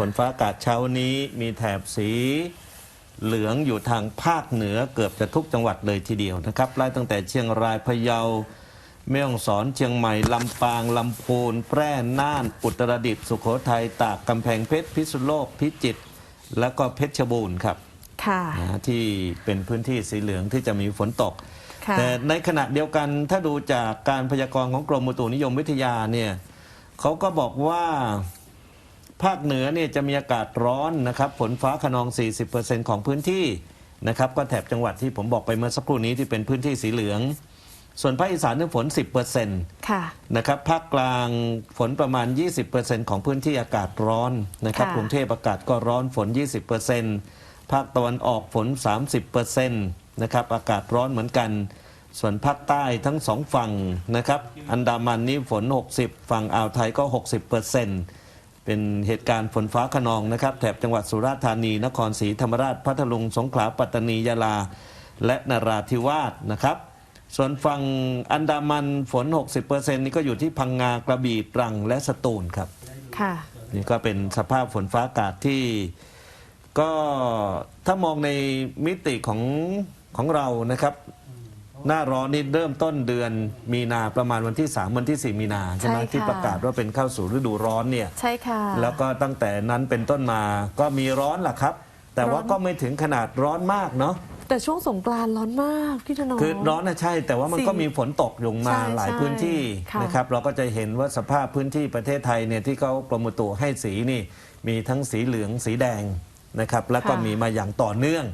ฝนฟ้าอากาศเช้านี้มีแถบสีเหลืองอยู่ทางภาคเหนือเกือบจะทุกจังหวัดเลยทีเดียวนะครับไล่ตั้งแต่เชียงรายพะเยาแม่ฮ่องสอนเชียงใหม่ ลำปาง ลำพูน แพร่น่าน อุตรดิตถ์สุโขทัยตากกำแพงเพชรพิษณุโลกพิจิตรและก็เพชรบูรณ์ครับค่ะนะที่เป็นพื้นที่สีเหลืองที่จะมีฝนตก ค่ะแต่ในขณะเดียวกันถ้าดูจากการพยากรณ์ของกรมอุตุนิยมวิทยาเนี่ยเขาก็บอกว่า ภาคเหนือเนี่ยจะมีอากาศร้อนนะครับฝนฟ้าขนอง 40%ของพื้นที่นะครับก็แถบจังหวัดที่ผมบอกไปเมื่อสักครู่นี้ที่เป็นพื้นที่สีเหลือง ส่วนภาคอีสานเนี่ยฝน 10%ค่ะ นะครับภาคกลางฝนประมาณ 20%ของพื้นที่อากาศร้อนนะครับค่ะ กรุงเทพอากาศก็ร้อนฝน 20%ภาคตะวันออกฝน 30%นะครับอากาศร้อนเหมือนกัน ส่วนภาคใต้ทั้งสองฝั่งนะครับอันดามันนี่ฝน 60 ฝั่งอ่าวไทยก็ 60% เป็นเหตุการณ์ฝนฟ้าขนองนะครับ แถบจังหวัดสุราษฎร์ธานี นครศรีธรรมราช พัทลุง สงขลา ปัตตานี ยะลา และนราธิวาสนะครับ ส่วนฝั่งอันดามันฝน 60%นี่ก็อยู่ที่พังงากระบี่ตรังและสตูลครับ ค่ะ นี่ก็เป็นสภาพฝนฟ้าอากาศที่ ก็ถ้ามองในมิติของของเรานะครับ หน้าร้อนนี่เริ่มต้นเดือนมีนาประมาณวันที่ 3 วันที่ 4 มีนาใช่ไหมใช่ค่ะ ที่ประกาศว่าเป็นเข้าสู่ฤดูร้อนเนี่ย ใช่ค่ะ แล้วก็ตั้งแต่นั้นเป็นต้นมาก็มีร้อนล่ะครับ แต่ว่าร้อน ก็ไม่ถึงขนาดร้อนมากเนาะแต่ช่วงสงกรานต์ร้อนมากพี่ธนงคือร้อนนะใช่ แต่ว่ามันสี่ก็มีฝนตกลงมาใช่หลายใช่พื้นที่ค่ะ นะครับ เราก็จะเห็นว่าสภาพพื้นที่ประเทศไทยเนี่ยที่เขากรมอุตุให้สีนี่ มีทั้งสีเหลืองสีแดงนะครับ แล้วก็มีมาอย่างต่อเนื่อง